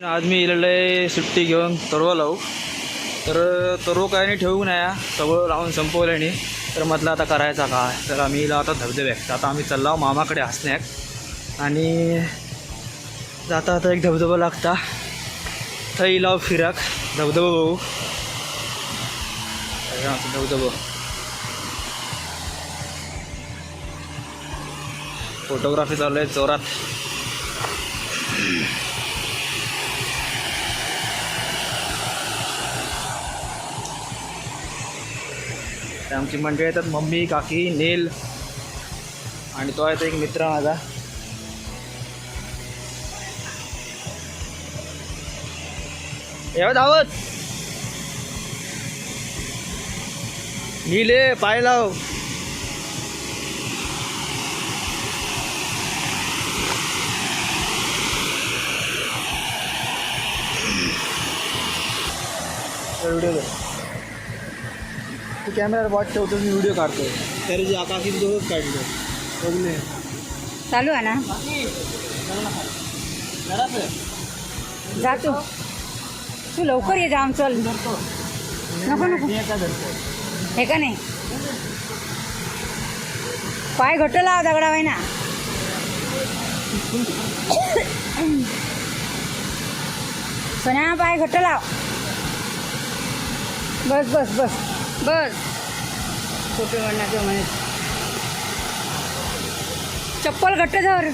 आज मी इलेलं आहे सुट्टी घेऊन तरव लावू तर तरव काय नाही ठेवू नाही सगळं लावून संपवलं नाही तर म्हटलं आता करायचा काय? तर आम्ही आता धबधबे आता आम्ही चाललो मामाकडे हसण्याक आणि जाता आता एक धबधबा लागता. थंय लाव फिराक. धबधबा बघू. धबधबो धबधबा. फोटोग्राफी चालू आहे जोरात. तर आमची मंडळी येतात. मम्मी काकी नेल आणि तो आहे तो एक मित्र माझा. येऊ हो धावत. नीले पाय लाव. व्हिडिओ तू कॅमेरावर वॉच ठेवतो मी व्हिडिओ काढतो. तरी जे आकाशी दोघंच काढलो. बघले. चालू आहे ना? जा तू. तू लवकर ये जाम चल. नको नको. हे का नाही? पाय घट्ट लाव दगडा ना. सोन्या पाय घट्ट लाव. बस बस बस. बस फोटो काढण्याचं म्हणे. चप्पल घट्ट धर.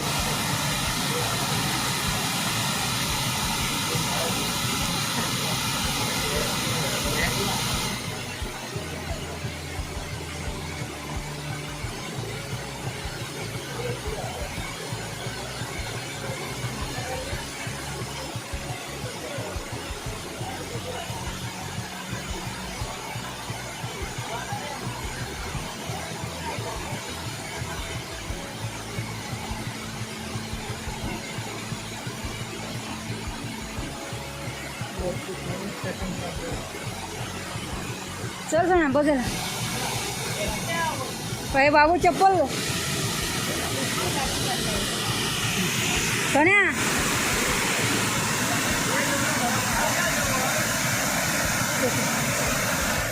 चल सोना बदल पाय बाबू चप्पल. सोन्या.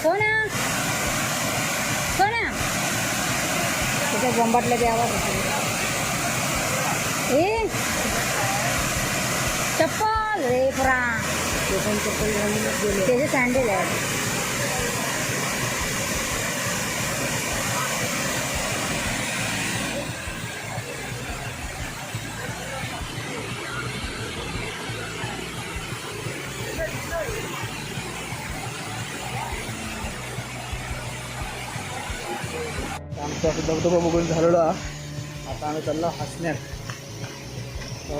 सोन्या. सोन्या. त्याच्या बॉम्बातला ते आवाज होतो ए. चप्पल. रे पुरा स्टेशन चप्पल घालूनच गेले त्याचे सँडल आहे आमचा धबधबा बघून झालेला. आता आम्ही चाललो हसण्यात.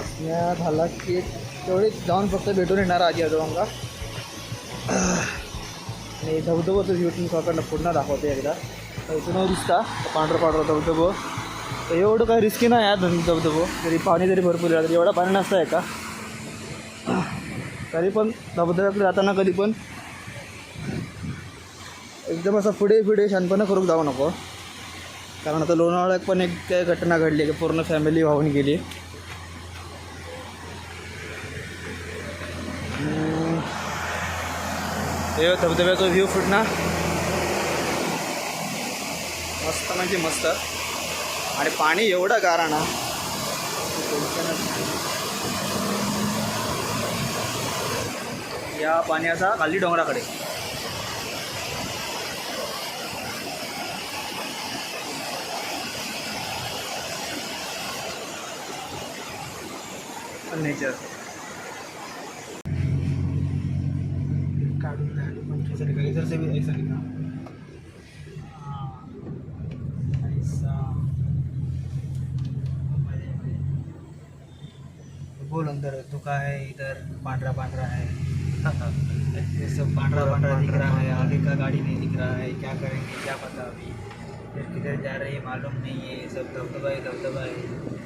हसण्यात झाला की तेवढी जाऊन फक्त भेटून येणार आजी आजोबांना. आणि धबधबं व्ह्यू तुम्ही स्वतःकडनं पुन्हा दाखवते एकदा. तर इथून दिसता पांढरं पांढरं धबधबो. तर एवढं काही रिस्की नाही आहे धन धबधबो. जरी पाणी जरी भरपूर येणार तरी एवढा पाणी नसतं आहे का तरी पण धबधब्याकडे जाताना कधी पण एकदम असं पुढे पुढे शांतपणे करून जाऊ नको. कारण आता लोणावळ्यात पण एक काय घटना घडली की पूर्ण फॅमिली वाहून गेली. हे धबधब्याचा व्ह्यू फुटणार मस्त म्हणजे मस्त. आणि पाणी एवढं गारा ना. या पाण्याचा खाली डोंगराकडे. नेचर पंचवीस रुपये इधर से भी ऐसा लिखा हाँ, ऐसा। बोल अंदर तो का है? इधर पांडरा पांडरा है। ये सब पांडरा पांडरा दिख रहा है आगे का गाड़ी नहीं दिख रहा है क्या करेंगे क्या पता अभी। फिर किधर जा रहे हैं मालूम नहीं है ये सब दबदबा है दबदबा है।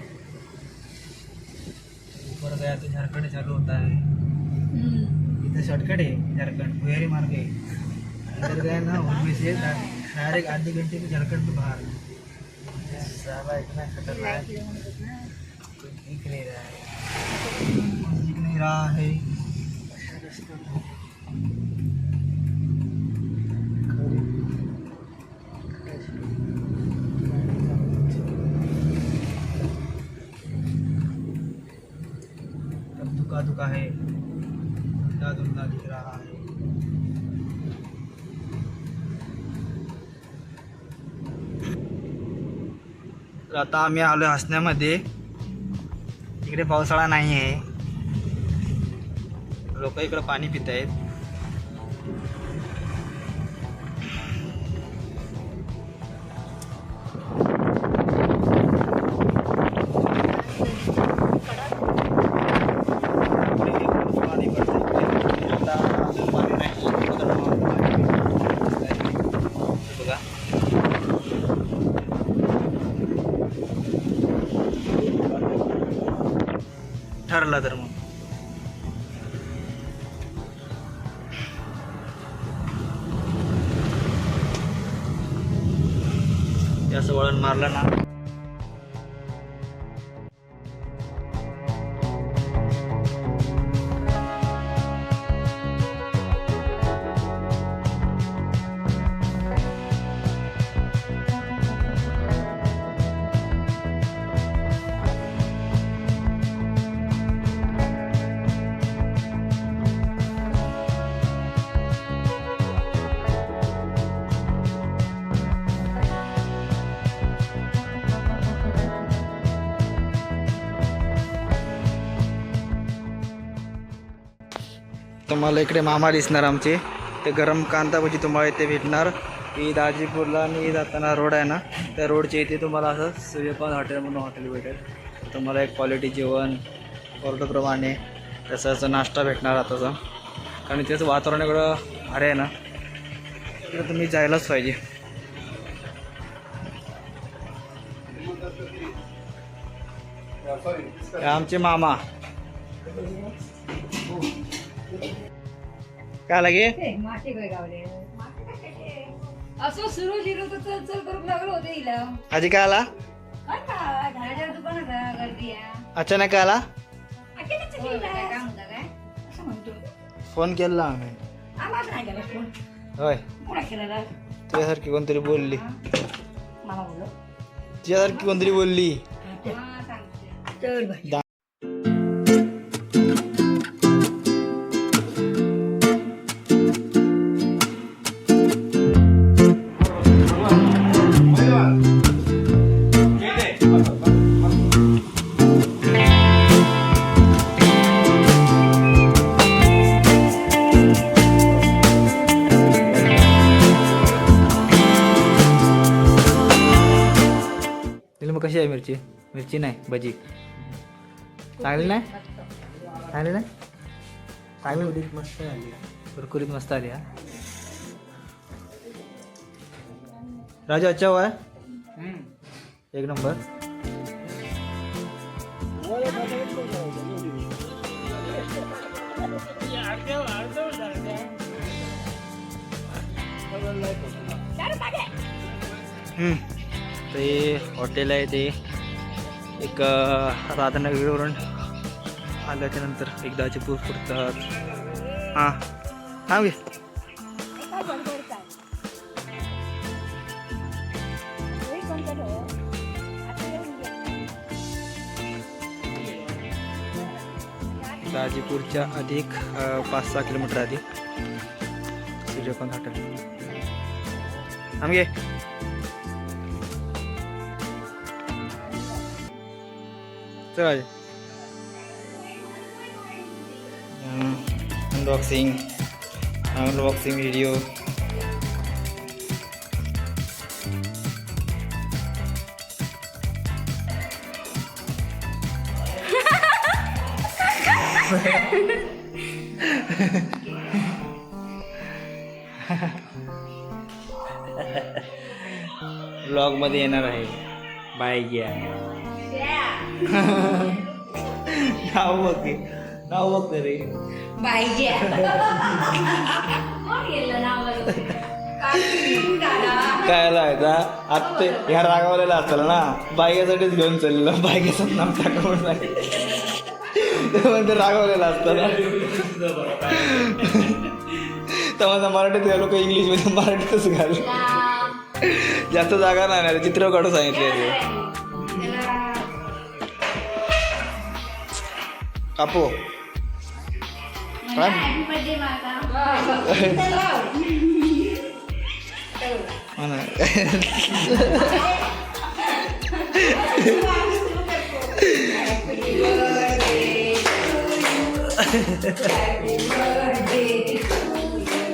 ऊपर गया तो झारखंड चालू होता है। इधर शॉर्टकट है झारखंड भुयारी मार्ग है इधर गया ना उनमें से डायरेक्ट आधे घंटे में झारखंड में बाहर साला इतना खतरनाक. दिख नहीं रहा है दिख नहीं रहा है चुका है धुंधला धुंधला दिख रहा है तर आता आम्ही आलो हसण्यामध्ये. इकडे पावसाळा नाही आहे लोक इकडं पाणी पित आहेत जास्त वळण मारलं ना तुम्हाला इकडे मामा दिसणार आमचे. ते गरम कांदा भजी तुम्हाला इथे भेटणार. ही दाजीपूरला आणि जाताना रोड आहे ना त्या रोडच्या इथे तुम्हाला असं सूर्यपान हॉटेल म्हणून हॉटेल भेटेल. तुम्हाला एक क्वालिटी जेवण ऑर्डरप्रमाणे तसं असं नाश्ता भेटणार आताचा. कारण इथेच वातावरण एवढं भारी आहे ना तिकडे तुम्ही जायलाच पाहिजे. आमचे मामा. काय लागे? मासे काय गावले असं सुरू जिरो तर चल चल करून लागलं होतं हिला. आजी काय आला? काय काय घराच्या दुकानात आहे, गर्दी आहे. अचानक काय आला अचानक होय, काय काय म्हणता काय? असं म्हणतो. फोन केला आम्ही. आवाज नाही गेला फोन. होय. कोणा केलेला तुझ्यासारखी कोणतरी बोलली. मामा बोललो तुझ्यासारखी कोणतरी बोलली. हा, सांगते. चल बाई. भजी. चांगली नाही चांगली नाही चांगली. मस्त आली कुरकुरीत मस्त आली हा. राजू अच्छा हुआ है एक नंबर. हम्म. ते हॉटेल आहे ते. एक राधानगरीवरून आल्याच्यानंतर एकदाचे पूर फुटतात हां थांब घे दाजीपूरच्या अधिक पाच सहा किलोमीटर आधी. सूर्यकांत हॉटेल थांब घे चल अनबॉक्सिंग अनबॉक्सिंग व्हिडिओ ब्लॉगमध्ये येणार आहे बाय घ्या नाव रे. दादा. काय लावायचा आता ते ह्या रागावलेला असेल ना बायकासाठीच घेऊन चाललेलं. बायकाचं नाव टाकून म्हणजे रागवलेला असतं ना तेव्हा मराठीत घालू का इंग्लिशमध्ये मराठीतच घाल. जास्त जागा नाही चित्र काढून सांगितले Capô. Vai. Mano. Happy birthday to you.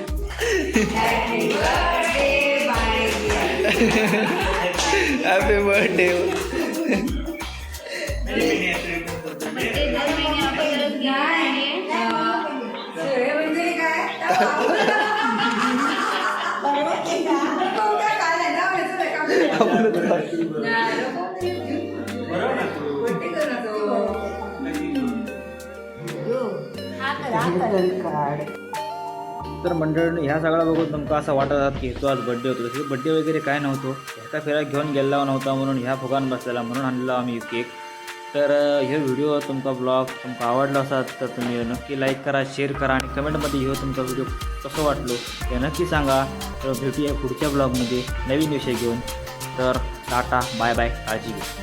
Happy birthday, my dear. Happy birthday. तर मंडळ ह्या सगळा बघून तुमका असं वाटत आहात की तो आज बड्डे होतो. तसं बड्डे वगैरे काय नव्हतो. एका फेरा घेऊन गेला नव्हता म्हणून ह्या फुगान बसलेला म्हणून आणला आम्ही केक तर हे व्हिडिओ तुमचा ब्लॉग तुमका आवडला असा तर तुम्ही नक्की लाईक करा शेअर करा आणि कमेंटमध्ये हे तुमचा व्हिडिओ कसं वाटलो हे नक्की सांगा. तर भेटूया पुढच्या ब्लॉगमध्ये नवीन विषय घेऊन. तर टाटा बाय बाय काळजी घ्या